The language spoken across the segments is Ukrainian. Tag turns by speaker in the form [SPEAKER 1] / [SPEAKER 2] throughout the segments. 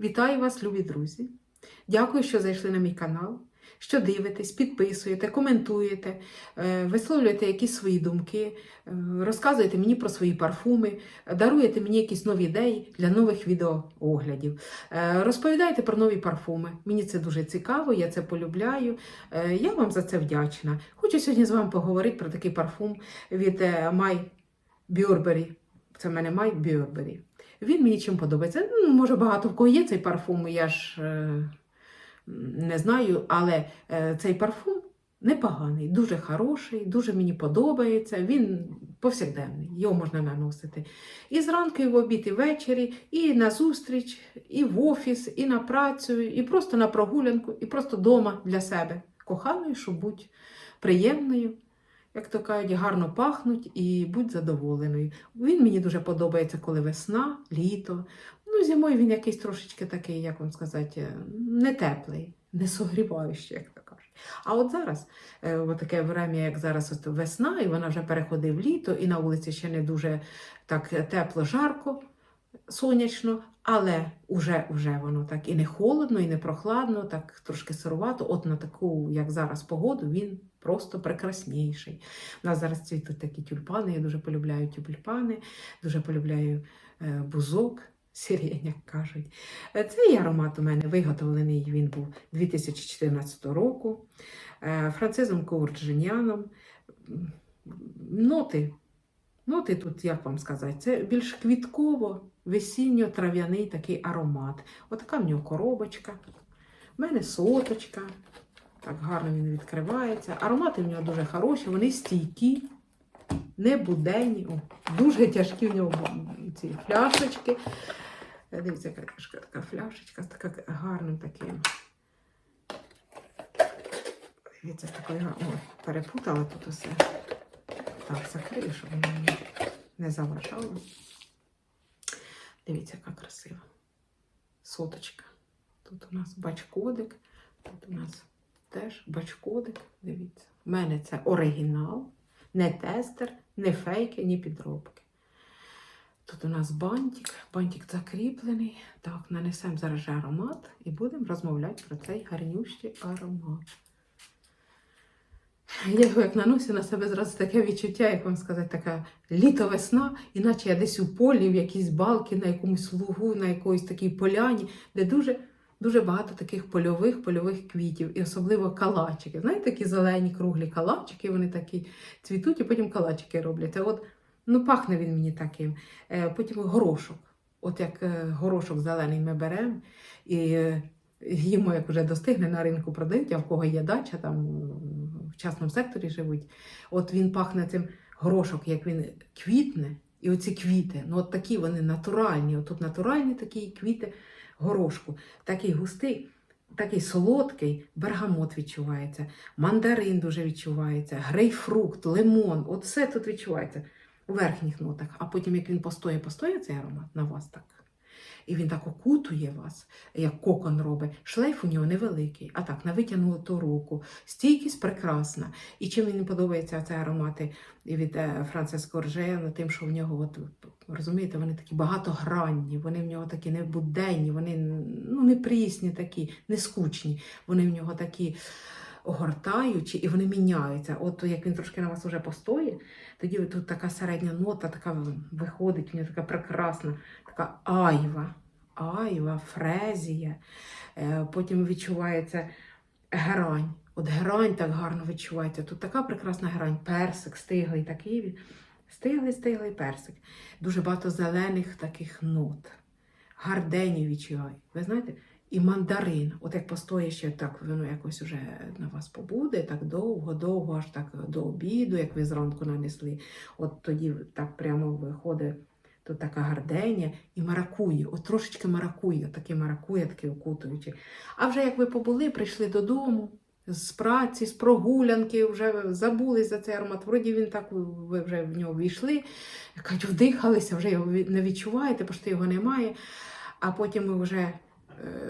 [SPEAKER 1] Вітаю вас, любі друзі! Дякую, що зайшли на мій канал, що дивитесь, підписуєте, коментуєте, е, висловлюєте якісь свої думки, е, розказуєте мені про свої парфуми, даруєте мені якісь нові ідеї для нових відеооглядів. Е, Розповідаєте про нові парфуми. Мені це дуже цікаво, я це полюбляю. Я вам за це вдячна. Хочу сьогодні з вами поговорити про такий парфум від Май Бюрбері. Це в мене Май Бюрбері. Він мені чим подобається. Ну, може, багато в кого є цей парфум, я ж е, не знаю, але е, цей парфум непоганий, дуже хороший, дуже мені подобається. Він повсякденний, його можна наносити. І зранку, і в обід, і ввечері, і на зустріч, і в офіс, і на працю, і просто на прогулянку, і просто вдома для себе. Коханою, щоб бути приємною як то кажуть, гарно пахнуть і будь задоволеною. Він мені дуже подобається, коли весна, літо. Ну, зимою він якийсь трошечки такий, як вам сказати, не теплий, не согріваючий, як то кажуть. А от зараз, е, таке время, як зараз от весна, і вона вже переходить в літо, і на вулиці ще не дуже так тепло, жарко, сонячно, але вже, вже воно так і не холодно, і не прохладно, так трошки сирувато. От на таку, як зараз, погоду, він просто прекрасніший. У нас зараз цвітуть такі тюльпани, я дуже полюбляю тюльпани, дуже полюбляю е, бузок. Сирень, як кажуть. Е, Цей аромат у мене виготовлений він був 2014 року е, францизом Коурджиняном. Ноти, ноти тут, як вам сказати, це більш квітково, весінньо-трав'яний такий аромат. Отака в нього коробочка. У мене соточка. Так гарно він відкривається. Аромати в нього дуже хороші, вони стійкі, не буденні. О, дуже тяжкі в нього ці фляшечки. Дивіться, яка тяжка така фляшечка з така гарним таким. Дивіться, такою Ой, перепутала тут усе. Так, закрию, щоб воно мені не заважало. Дивіться, яка красива. Соточка. Тут у нас бачкодик, тут у нас теж бачкодик. Дивіться. У мене це оригінал, не тестер, не фейки, ні підробки. Тут у нас бантик, бантик закріплений. Так, нанесемо зараз же аромат і будемо розмовляти про цей гарнющий аромат. Я як наносю на себе зразу таке відчуття, як вам сказати, така літо-весна, іначе я десь у полі, в якійсь балки, на якомусь лугу, на якоїсь такій поляні, де дуже, дуже багато таких польових польових квітів, і особливо калачики. Знаєте, такі зелені круглі калачики, вони такі цвітуть, і потім калачики робляться. От, ну, пахне він мені таким. Е, Потім горошок. От як е, горошок зелений ми беремо і е, їмо, як вже достигне на ринку продають, а в кого є дача, там в частному секторі живуть. От він пахне цим горошок, як він квітне, і оці квіти, ну от такі вони натуральні. От тут натуральні такі квіти горошку, такий густий. Такий солодкий бергамот відчувається, мандарин дуже відчувається, грейпфрукт, лимон. От все тут відчувається у верхніх нотах. А потім, як він постоє, постоє цей аромат на вас так. І він так окутує вас, як кокон робить. Шлейф у нього невеликий, а так, на витягнуту руку. Стійкість прекрасна. І чим мені подобається цей аромати від е, Франциско Ржеяна, тим, що в нього, от, розумієте, вони такі багатогранні, вони в нього такі не буденні, вони ну, не прісні такі, не скучні. Вони в нього такі огортаючі і вони міняються. От як він трошки на вас вже постоїть, тоді тут така середня нота така виходить, в нього така прекрасна, така айва, айва, фрезія. Е, Потім відчувається герань. От герань так гарно відчувається. Тут така прекрасна герань, персик, стиглий такий. Стиглий, стиглий персик. Дуже багато зелених таких нот. Гардені відчуваю. Ви знаєте? І мандарин, от як постоїть ще так, воно якось уже на вас побуде, так довго-довго, аж так до обіду, як ви зранку нанесли. От тоді так прямо виходить тут така гарденя і маракує, от трошечки маракує, таке маракує, таке окутуюче. А вже як ви побули, прийшли додому з праці, з прогулянки, вже забули за цей аромат. Вроді він так, ви вже в нього війшли, кажуть, вдихалися, вже його не відчуваєте, бо що його немає. А потім ви вже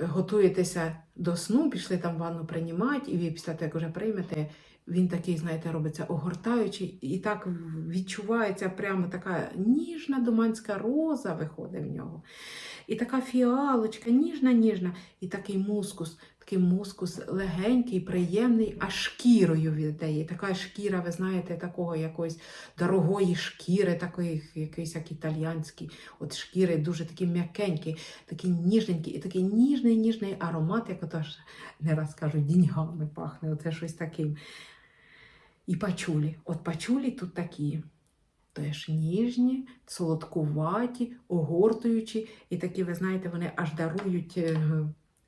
[SPEAKER 1] готуєтеся до сну, пішли там ванну приймати, і ви після того, як вже приймете, він такий, знаєте, робиться огортаючий, і так відчувається прямо така ніжна думанська роза виходить в нього. І така фіалочка, ніжна, ніжна, і такий мускус, такий мускус легенький, приємний, а шкірою віддає. Така шкіра, ви знаєте, такого якоїсь дорогої шкіри, такої якийсь як італіянський. От шкіри дуже такі м'якенькі, такі ніжненькі, і такий ніжний, ніжний аромат, як ото ж не раз кажуть, діньгами пахне, оце щось таким. І пачулі. От пачулі тут такі. Теж ніжні, солодкуваті, огортуючі, і такі, ви знаєте, вони аж дарують е,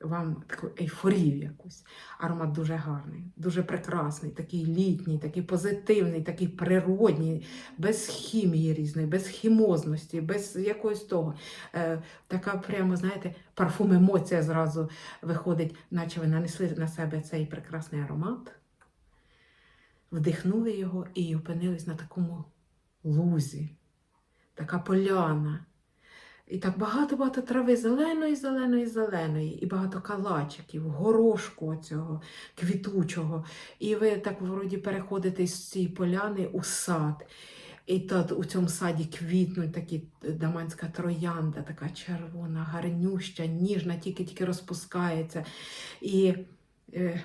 [SPEAKER 1] вам таку ейфорію якусь. Аромат дуже гарний, дуже прекрасний, такий літній, такий позитивний, такий природній, без хімії різної, без хімозності, без якогось того. Е, така прямо, знаєте, парфум емоція зразу виходить, наче ви нанесли на себе цей прекрасний аромат, вдихнули його і опинились на такому лузі, така поляна. І так багато-багато трави зеленої, зеленої, зеленої, і багато калачиків, горошку оцього квітучого. І ви так вроді переходите з цієї поляни у сад. І тут у цьому саді квітнуть такі е, даманська троянда, така червона, гарнюща, ніжна, тільки-тільки розпускається. І е,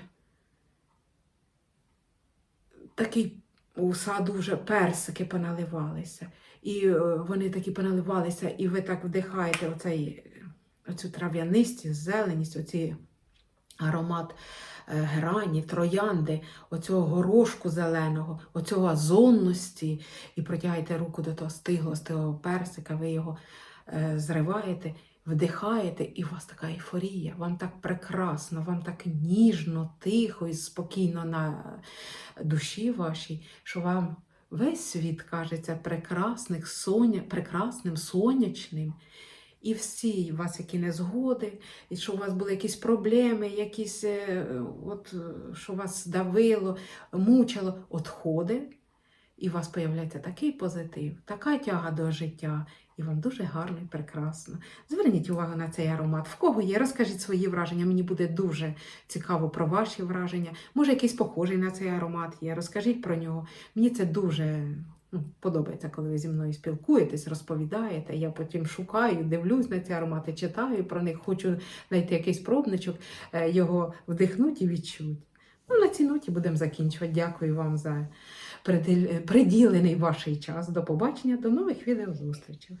[SPEAKER 1] такий у саду вже персики поналивалися. І е, вони такі поналивалися, і ви так вдихаєте оцей, оцю трав'янистість, зеленість, оцей аромат е, грані, троянди, оцього горошку зеленого, оцього озонності, і протягаєте руку до того стиглого, стиглого персика, ви його е, зриваєте, вдихаєте, і у вас така ейфорія, вам так прекрасно, вам так ніжно, тихо і спокійно на душі вашій, що вам весь світ кажеться соня, прекрасним, сонячним. І всі у вас які незгоди, і що у вас були якісь проблеми, якісь, е, от, е, що вас давило, мучило, отходить, і у вас появляється такий позитив, така тяга до життя, і вам дуже гарно і прекрасно. Зверніть увагу на цей аромат. В кого є, розкажіть свої враження. Мені буде дуже цікаво про ваші враження. Може, якийсь похожий на цей аромат є. Розкажіть про нього. Мені це дуже ну, подобається, коли ви зі мною спілкуєтесь, розповідаєте. Я потім шукаю, дивлюсь на ці аромати, читаю про них, хочу знайти якийсь пробничок, е, його вдихнути і відчути. Ну, на цій ноті будемо закінчувати. Дякую вам за приділений ваш час. До побачення, до нових відеозустрічей.